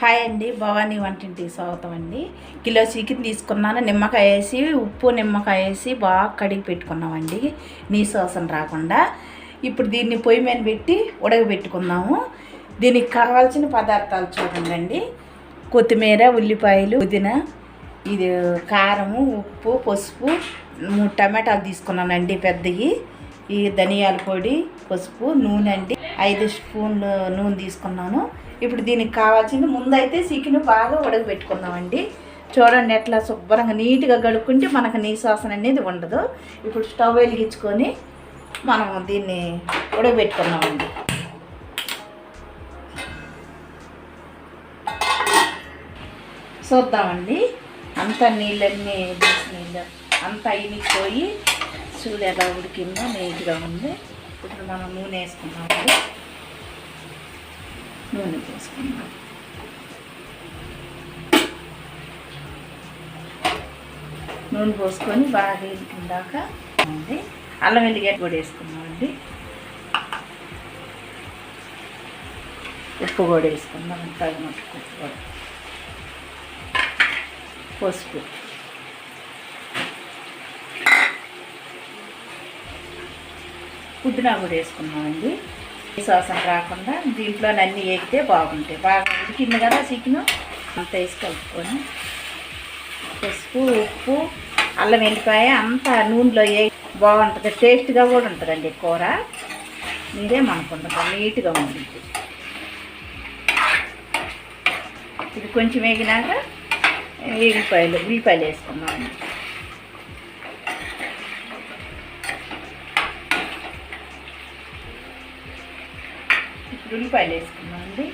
Hi అండి భవానీ వంటింటి స్వాగతం అండి. కిలో చికెన్ తీసుకున్నాను నిమ్మకాయ వేసి ఉప్పు నిమ్మకాయ వేసి బాగా కడిగి పెట్టుకున్నామండి నీ వాసన రాకుండా. ఇప్పుడు దీన్ని పొయ్యి మీద పెట్టి ఉడకబెట్టుకుందాము. దీనికి కావాల్సిన పదార్థాలు చూడండి కొత్తిమీర ఉల్లిపాయలు పుదీనా ఇది కారము ఉప్పు పసుపు మూడు టమాటాలు తీసుకున్నానండి పెద్దవి. ఈ ధనియాల పొడి పసుపు నూనె అండి. ఐదు స్పూన్లు నూనె తీసుకున్నాను. ఇప్పుడు దీనికి కావాల్సింది ముందైతే చికెన్ బాగా ఉడకబెట్టుకుందామండి. చూడండి ఎట్లా శుభ్రంగా నీట్గా కడుక్కుంటే మనకు నీశ్వాసన అనేది ఉండదు. ఇప్పుడు స్టవ్ వెలిగించుకొని మనం దీన్ని ఉడకబెట్టుకున్నామండి చూద్దామండి. అంత నీళ్ళన్నీ వేసి నీళ్ళు అంతా ఇనిపోయి చూడు ఎలా ఉడికిందో నీట్గా ఉంది. ఇప్పుడు మనం నూనె వేసుకున్నామండి నూనె పోసుకుందాం. నూనె పోసుకొని బాగా వేసుకుందాక ఉంది. అల్లం వెల్లిగడ్డ కూడా వేసుకున్నామండి ఉప్పు కూడా వేసుకుందాం. తగినట్టు ఉప్పు కూడా. పసుపు పుదీనా కూడా వేసుకున్నామండి. శ్వాసం రాకుండా దీంట్లో అన్నీ వేగితే బాగుంటాయి. బాగా ఉడికింది కదా చికెన్? అంత వేసి కలుపుకొని పసుపు ఉప్పు అల్లం వెల్లిపాయ అంతా నూనెలో ఏ బాగుంటుంది? టేస్ట్గా కూడా ఉంటుందండి కూర. మీరేమనుకుంటారు నీట్గా ఉంటుంది ఇది కొంచెం వేగినాక ఉల్లిపాయలు ఉల్లిపాయలు వేసుకున్నామండి ఇప్పుడు ఉల్లిపాయలు వేసుకున్నామండి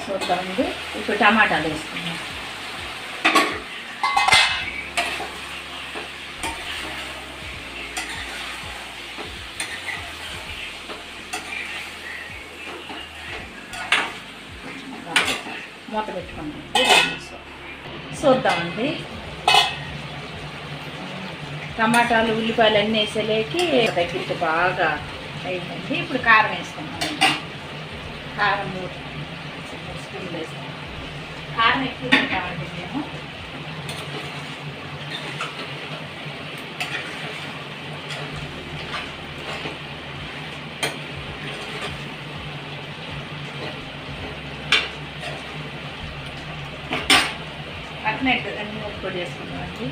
చూద్దామండి. ఇప్పుడు టమాటాలు వేసుకున్నాం మూత పెట్టుకుందాం. చూద్దామండి. టమాటాలు ఉల్లిపాయలు అన్నీ వేసేలేకి దగ్గరికి బాగా అయిందండి ఇప్పుడు కారం వేసుకుందాం. కారం మూడు స్పూన్లు వేసుకుందాం. కారం ఎక్కువ తింటామండి మేము. అట్నే అన్ని ముక్కలు చేసుకున్నామండి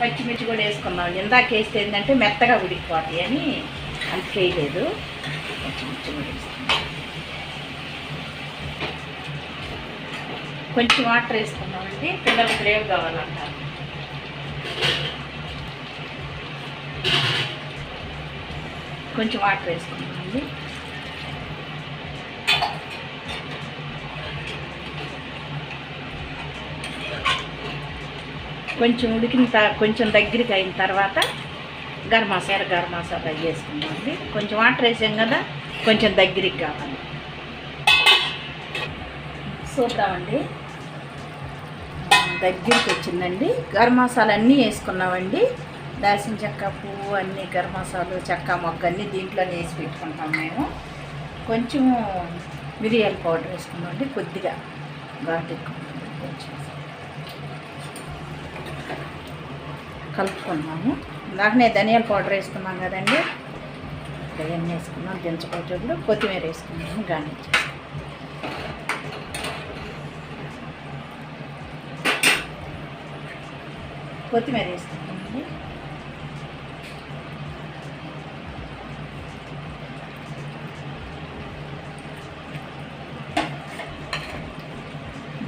పచ్చిమిర్చి కూడా వేసుకున్నాం ఇందాక వేస్తే ఏంటంటే మెత్తగా ఉడికిపోతాయి అని అంత చేయలేదు. పచ్చిమిర్చి కూడా వేసుకున్నాం కొంచెం వాటర్ వేసుకున్నామండి పిల్లలకు గ్రేవ్ కావాలంటారు. కొంచెం వాటర్ వేసుకున్నామండి కొంచెం ఉడికిన త- కొంచెం దగ్గరికి అయిన తర్వాత గరం మసాలా గరం మసాలా వేసుకున్నామండి కొంచెం వాటర్ వేసాం కదా కొంచెం దగ్గరికి కావాలి. చూద్దామండి. దగ్గరికి వచ్చిందండి గరం మసాలా అన్నీ వేసుకున్నామండి. దాల్చిన చెక్క పువ్వు అన్నీ గరం మసాలు చెక్క మొగ్గ అన్నీ దీంట్లోనే వేసి పెట్టుకుంటాం మేము. కొంచెం మిరియాల పౌడర్ వేసుకున్నామండి కొద్దిగా ఘాటు కొంచెం. కలుపుకున్నాము. ఇందాకనే ధనియాల పౌడర్ వేసుకున్నాం కదండి. అవన్నీ వేసుకున్నాం దించకపోతే కొత్తిమీర వేసుకున్నాము గార్నిష్ కొత్తిమీర వేసుకుంటామండి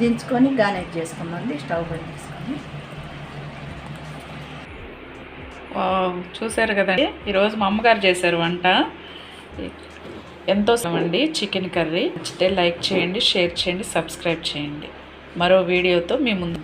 దించుకొని గార్నిష్ చేసుకుందామండి స్టవ్ పైన చేసుకొని. చూసారు చూశారు కదండి ఈరోజు మా అమ్మగారు చేశారు వంట. ఎంతో అండి చికెన్ కర్రీ. నచ్చితే లైక్ చేయండి షేర్ చేయండి సబ్స్క్రైబ్ చేయండి. మరో వీడియోతో మీ ముందు